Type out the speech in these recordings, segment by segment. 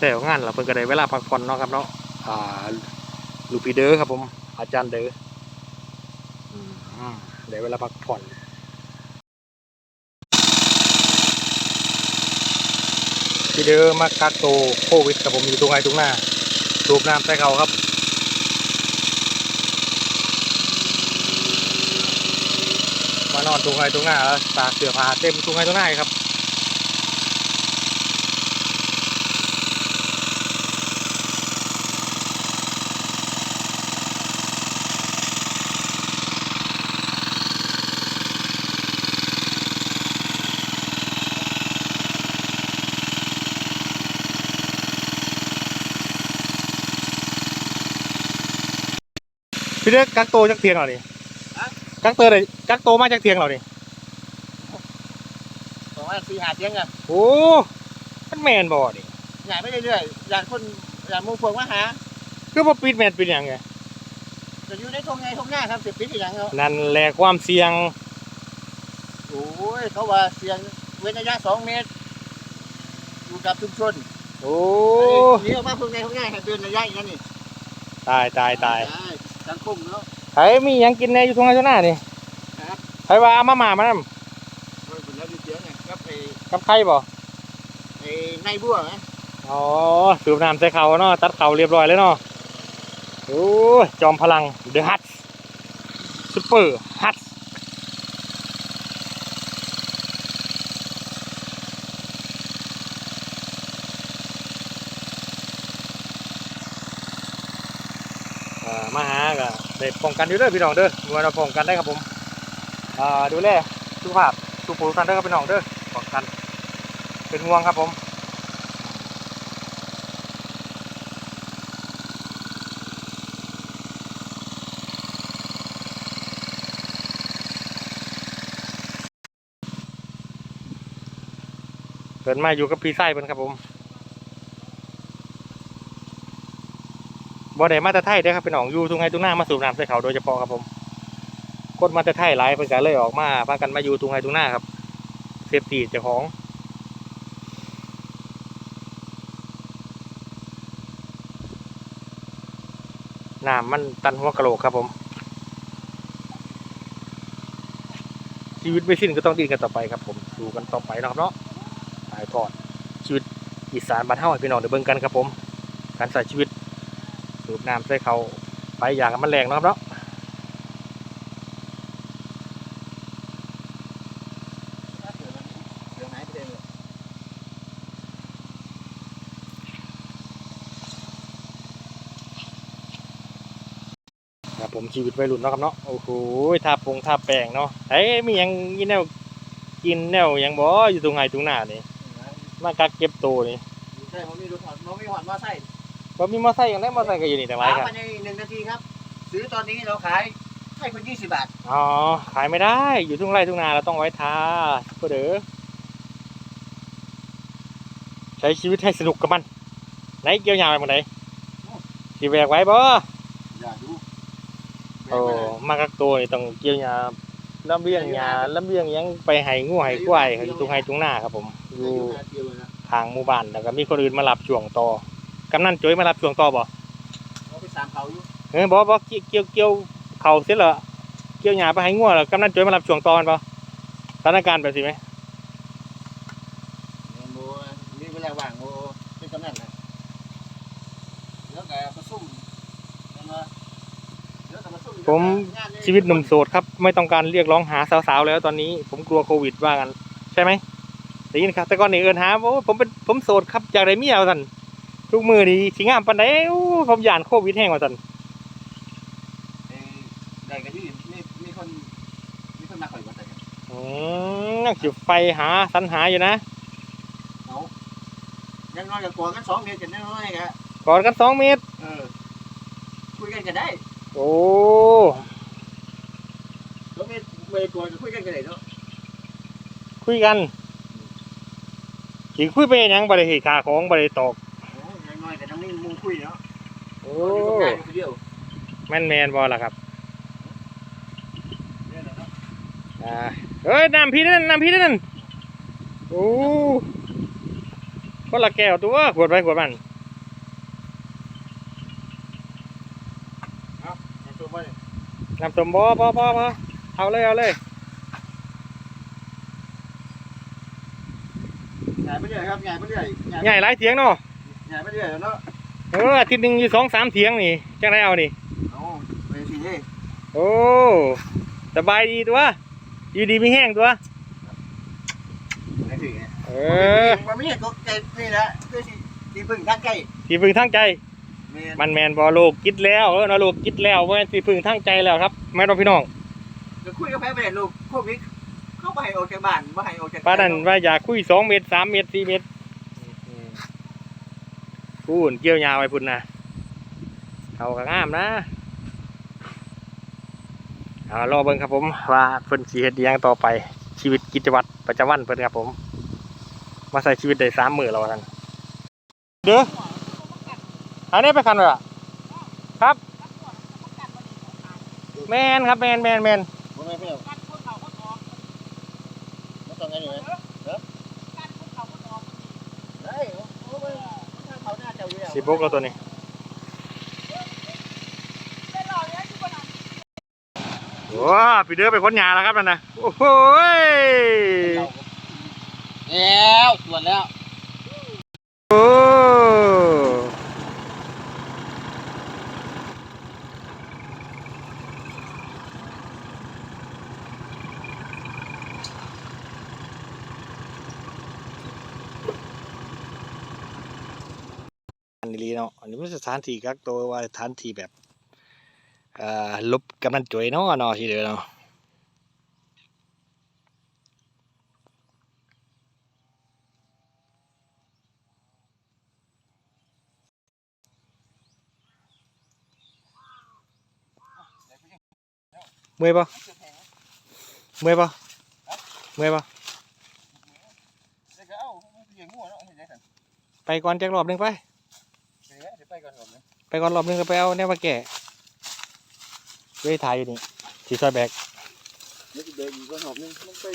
แต่งานเราเพิ่นก็ได้เวลาพักผ่อนเนาะครับเนาะอ่าลูกพี่เด้อครับผมอาจารย์เด้ออืมได้เวลาพักผ่อนพี่เด้อมากักโตโควิดครับผมอยู่ตรงไหนตรงหน้าสูบน้ำใส่เขาครับมานอนตรงไหนตรงหน้าแล้วตากเสือผ้าเต็มตรงไหนตรงหน้าครับ พี่เด็กกักโตวจักเทียงเหรอนี่ฮะกักเตอเลยกักโตวมาจากเทียงเหรอนี่ประมาณสี่หาเตียงอะโอ้มันแมนบ่นี่ใหญ่ไปเรื่อยๆอย่างคนอย่างหมูพวงมาหาคือบ่ปิดแมนเป็นหยังไงจะอยู่ในทงไงทงหน้าครับสิบปีอย่างเนาะนั่นแหละความเสี่ยงโอ้ยเขาว่าเสียงเว้นระยะสองเมตรอยู่กับชุมชนโอ้หนี่ออกมาทงไงทงหน้าให้เดินระยะอย่างนี้ตายตายตายได้ สังคมเนาะไผมีหยังกินแน่อยู่ตรงไหนตรงหน้านี่ครับไผว่าเอามาหมามานํโอ้ยผมแล้วมีเสียงไงครับไอ้กับใครบ่ไอ้ในบัวไงอ๋อสูบน้ำใส่เขาเนาะตัดเขาเรียบร้อยแล้วเนาะโอ้ยจอมพลังเดอะฮัทซุปเปอร์ฮัท มาหาก็ได้ป้องกันอยู่เด้อพี่น้องเด้อมวนเราป้องกันได้ครับผมดูแลสุขภาพสุขภาพกันเด้อครับพี่น้องเด้อป้องกัน เป็นห่วงครับผมเกิดมาอยู่กับพี่ไส้เป็นครับผม บ่ได้มาแต่ไทยเด้อครับพี่น้องอยู่ตรงไงตรงหน้ามาสูบน้ำใส่เขาโดยเฉพาะครับผมคนมาแต่ไทยหลายเพิ่นก็เลยออกมาพากันมาอยู่ตรงไงตรงหน้าครับเซฟตี้เจ้าของน้ำมันตันหัวกะโหลกครับผม ชีวิตไม่สิ้นก็ต้องดิ้นกันต่อไปครับผมสู้กันต่อไปนะครับเนาะถ่ายทอดชีวิตอีสานบ้านเฮาให้พี่น้องได้เบิ่งกันครับผม การใส่ชีวิต สูบน้ำใส่เขาไปอย่างมันแรงนะครับเนาะครับผมชีวิตวัยรุ่นเนาะครับเนาะโอ้โหทาปงทาแป้งเนาะเอ้ยมียังกินแนวกินแนวยังบ่อยู่ตรงไหนตรงหน้านี่มากักเก็บตัวนี่ใช่ผมมีรถถอดผมมีหอดมอไซค์ บ่มีมอไซค์กันได้มอไซค์ก็อยู่นี่แต่ไว้ถามกันภายในหนึ่งนาทีครับ ซื้อตอนนี้เราขายให้คนยี่สิบบาท อ๋อขายไม่ได้อยู่ทุ่งไร่ทุ่งนาเราต้องไว้ทาก็เด้อใช้ชีวิตให้สนุกกับมันไหนเกี่ยวยาวไปหมดไหนสิแบกไว้บ่อย่าดูโอ้มากักตัวนี่ต้องเกี่ยวยาลำเลียงยาลำเลียงหยังไปให้งูให้ควายอยู่ตรงไห้ตรงหน้าครับผมอยู่เดียวนะทางหมู่บ้านแล้วก็มีคนอื่นมารับช่วงต่อ กำนันจุ้ยมารับช่วงต่อบ่เขาไปสามเขาอยู่เออบ่บ่เกี่ยวเกี่ยวเกี่ยวเขาเสร็จแล้วเกี่ยวยาไปให้งัวแล้วกำนันจุ้ยมารับช่วงต่อกันบ่สถานการณ์แบบสิไหมเนี่ยโมมีเวลาว่างโมเป็นกำนันนะแล้วก็มาซุ่มแล้วก็แล้วก็มาซุ่ผมชีวิตหนุ่มโสดครับ ไม่ต้องการเรียกร้องหาสาวๆแล้วตอนนี้ ผมกลัวโควิดว่ากัน ใช่ไหมได้ยินครับ แต่ก่อนนี่เอินหาโอ้ผมเป็นผมโสดครับอยากได้เมียว่าซั่น ทุกมือนี่สิงามปานใดโอ้ผมย่านโควิดแห้งว่าซั่นเอ่อได้กันที่มีมีคนมีคนมาข่อยมาใส่กันอืมนักสิไฟหาสรรหาอยู่นะเอายังน้อยกับกลัวกันสองเดือนกันน้อยๆครับกอดกันสองเมตร เออคุยกันก็ได้โอ้สองเดือนไม่กลัวก็คุยกันก็ได้เนาะคุยกันสิคุยไปหยังบ่ได้เฮ็ดค่าของบ่ได้ตอก คุยเนาะโอ้เแม่นแมนบอล่ะครับเนี่ยนะเนาะอ่าเอ้ยน้ำพี่นั่นน้ำพี่นั่นโอ้คนละแก้วตัวขวดไปขวดมันเอาเตัวไปน้ำสมบอพอพอพอเอาเลยเอาเลยใหญ่ไปเรื่อยครับใหญ่ไปเรื่อยใหญ่ใหญ่หลายเสียงเนาะใหญ่ไปเรื่อยแล้วเนาะ เอออาทิตย์หนึงอยู่สองสามเถียงนี่จังไดเอานี่เอาไปสิเด้โอ้สบายดีตัวอยู่ดีไม่แห้งตัวไปสิเอเออมันไม่ใช่ตัวใจนี่นะคือสิสิพึ่งทางใกล้สีพึ่งทั้งใจแม่นมันแมนบอโลกกิดแล้วเออนะโลกกิดแล้วเว้ยสีพึ่งทั้งใจแล้วครับแม่น้องพี่น้องจะคุยกับแพ้ไปไหนลูกโควิดเข้าไปให้ออกจากบ้านบ่ให้ออกจากป้านั่นว่าอยากคุยสองเมตรสามเมตรสี่เมตร พูนเกี่ยวยาวไปพุ่นนะเขาก็งามนะเอารอเบิ่งครับผมว่าเพิ่นสีเฮ็ดยังต่อไปชีวิตกิจวัตรประจำวันเพิ่นครับผม มาใส่ชีวิตได้สามหมือแล้วท่านเด้ออันนี้ไปคันเลยอะครับ แมนครับแมนแมนแมนบ่แม่ต้องไงนี่ไหมเด้อได้โอ้ยทางเขาหน้าเจ้าอยู่แล้ว สีบกแล้วตัวนี้ว้าปีเดือไปพ้นหยาแล้วครับนั่นนะโอ้โหยแล้วส่วนแล้ว โอ้อันนี้ เนาะอันนี้มันสถานที่กักตัวว่าสถานที่แบบเอ่อลบกำนันจ่วยเนาะเนาะที่เดียวเนาะเมื่อยปะเมื่อยปะเมื่อยปะเดี๋ยวก็เอ้ามันเสียงงัวเนาะเห็นไหมสันไปก่อนจักรอบหนึงไป ไปก่อนรอบหนึงก็ไปเอาเนี่ยมาแก่เว้ยถ่ายอยู่นี่สีซอยแบกเดี๋ยวจะเดินอีกก่อนหอบนึงมันไป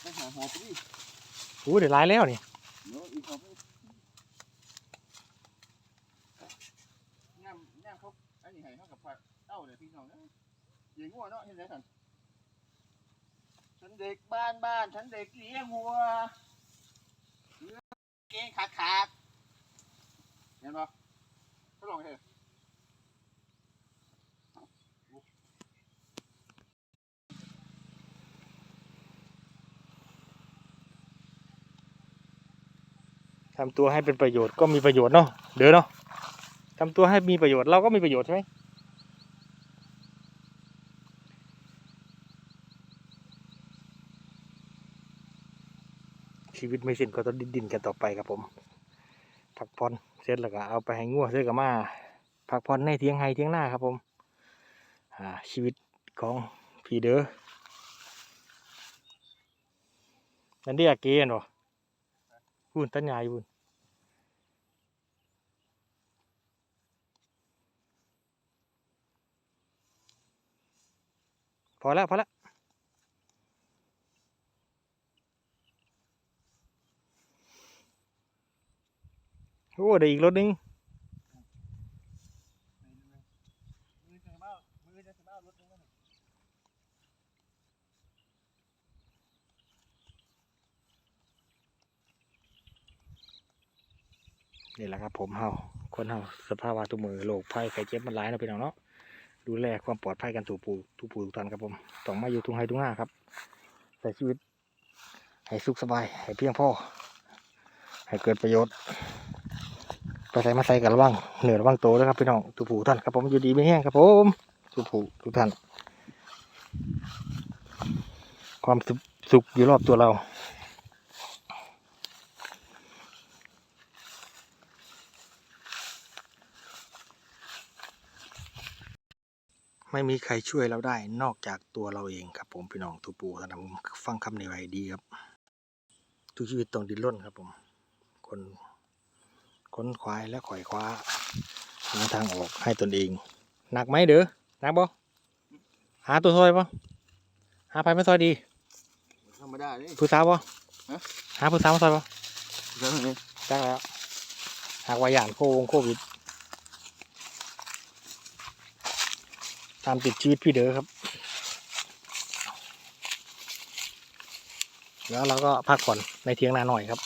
ไปหาหอบไปดิอู้เดี๋ยวร้ายแล้วนี่เดี๋ยวอีกหอบนึงน้ำน้ำเขาอันนี้ให้เขากับผักเอ้าเดี๋ยวพี่น้องนะเสียงงัวเนาะเห็นไหมสันฉันเด็กบ้านบ้านฉันเด็กเลี้ยงวัวเลี้ยงเก่งขาดขาดเห็นปะ ก็ลองเถอะทำตัวให้เป็นประโยชน์ก็มีประโยชน์เนาะเด้อเนาะทำตัวให้มีประโยชน์เราก็มีประโยชน์ใช่ไหมชีวิตไม่สิ้นก็ต้องดิ้นดินกันต่อไปครับผมพักผ่อน เสร็จแล้วก็เอาไปให้งัวเสร็จก็มาพักผ่อนในเทียงไฮเทียงหน้าครับผมชีวิตของพี่เด้อนั่นเดียกเกนวะพูนตันใหญ่พูนพอแล้วพอแล้ว อ้ได้อีกรถนึงมือจะมามือจะมารถนึงนี่แหละครับผมเฮาคนเฮาสภาพวาทุมือโรคภัยไข้เจ็บมันหลายเนาะพี่น้องเนาะดูแลความปลอดภัยกันถูกปูทุกปูทุกท่านครับผมต้องมาอยู่ทุ่งไฮทุ่งนาครับใส่ชีวิต ให้สุขสบาย ให้เพียงพอให้เกิดประโยชน์ ไปใส่มาใส่กันระวังเหนือระวังโตด้วครับพี่น้องทุกผู้ท่านครับผมอยู่ดีไม่แห้งครับผมทุกผู้ทุกท่าน ความสุขสุขอยู่รอบตัวเราไม่มีใครช่วยเราได้นอกจากตัวเราเองครับผมพี่น้องทุปูท่านผมฟังคำในไว้ดีครับ ทุกชีวิตต้องดิ้นรนครับผม คน ค้นควายและข่อยคว้าหาทางออกให้ตนเอง หนักไหมเด้อหนักบ่หาตัวซอยบ่หาไปไม่ซอยดีธรรมดาเลยผู้สาวบ่ฮะหาผู้สาวมาซอยบ่เรื่องนี้จักแล้วหากว่าย่านโควงโควิดตามติดชีวิตพี่เด๋อครับ แล้วเราก็พักผ่อนในเทียงนาหน่อยครับ